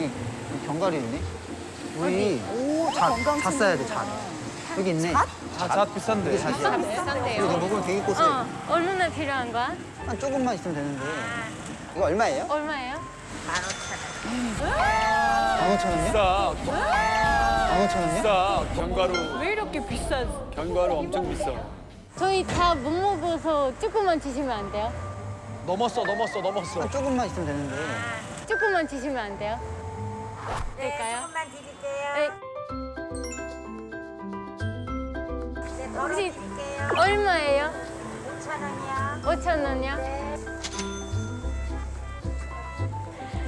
여기 견과류 있네. 우리 잣, 잣 써야 돼, 잣. 여기 있네. 자자 비싼데. 이게 잣이야. 이거 비싼데요. 너 먹으면 되게 고소해. 어, 얼마나 필요한 거야? 한 조금만 있으면 되는데. 이거 얼마예요? 얼마예요? 15,000원이요? 비싸. 15,000원이요? 비싸. 견과류. 왜 이렇게 비싸지? 견과류 엄청 비싸. 저희 다 못 먹어서 조금만 주시면 안 돼요? 넘었어, 넘었어, 넘었어. 한 조금만 있으면 되는데. 조금만 주시면 안 돼요? 될까요? 조금만 드릴게요. 네. 네, 덜어 혹시- 드릴게요. 얼마예요? 5천 원이요. 5천 원이요? 네.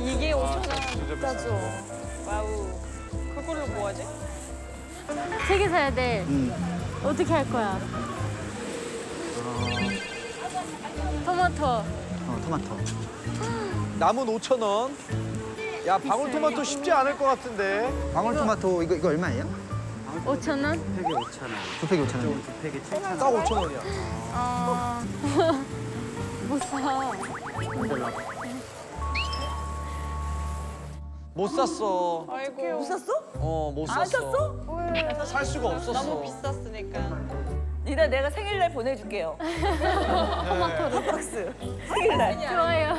이게 5천 원. 비싸죠. 와우. 그걸로 뭐 하지? 세개 사야 돼. 음. 어떻게 할 거야? 토마토. 어, 토마토. 남은 5천 원. 야, 방울토마토 쉽지 않을 것 같은데. 방울토마토 이거, 이거 얼마예요? 5천 원? 두 팩이 5,000원. 딱 5천 원이야. 어... 못 사. 못 샀어. 아이고. 못 샀어? 어, 못 샀어. 안 샀어? 살 수가 없었어. 너무 비쌌으니까. 니나 내가 생일날 보내줄게요. 한 박스. 생일날. 좋아요.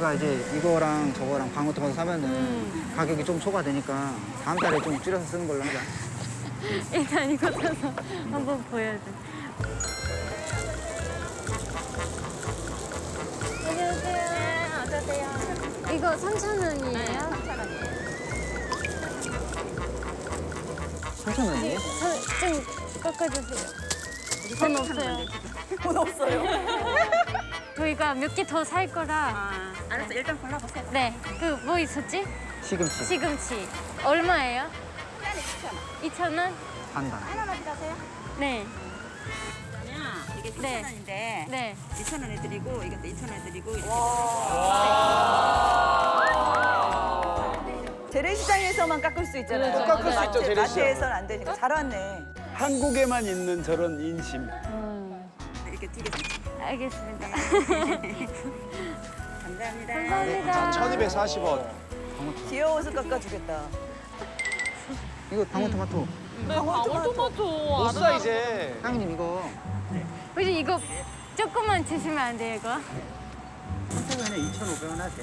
우리가 이제 이거랑 저거랑 방울토마토 사면은 음. 가격이 좀 초과되니까 다음 달에 좀 줄여서 쓰는 걸로 하자. 일단 이거 사서 한번 보여야 돼. 안녕하세요. 네, 어서오세요. 이거 3천 원이에요? 3,000원이에요? 좀 깎아주세요. 돈 없어요. 돈 없어요. 저희가 몇 개 더 살 거라. 알았어, 일단 골라보세요. 네. 그 뭐 있었지? 시금치 시금치. 얼마예요? 2천 원? 반반. 네. 이게 3천 네. 원인데 네. 2천 원에 드리고 이것도 2천 원에 드리고 이렇게. 재래시장에서만 깎을 수 있잖아요. 그렇죠. 깎을 수 있죠, 재래시장. 마트에서는 안 되니까 잘 왔네. 한국에만 있는 저런 인심. 이렇게 두 개. 알겠습니다. 감사합니다. 감사합니다. 1240원. 귀여워서 깎아주겠다. 이거 방울토마토. 네, 방울토마토. 못 사, 이제. 사장님 이거 우리 이거 조금만 주시면 안 돼요, 이거?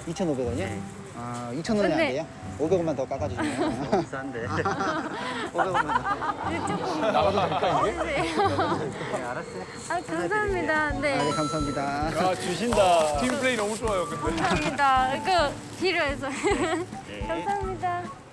2,500원이요? 아, 2,000원이 안 네. 돼요? 500원만 더 깎아주시면. 비싼데. 500원만 더. 이거 조금 나가도 될까, 이게? 주세요. 네, 알았어요. 아, 감사합니다. 아, 네, 네. 감사합니다. 아 주신다. 팀 플레이 너무 좋아요, 근데. 감사합니다. 이거 필요해서. 감사합니다.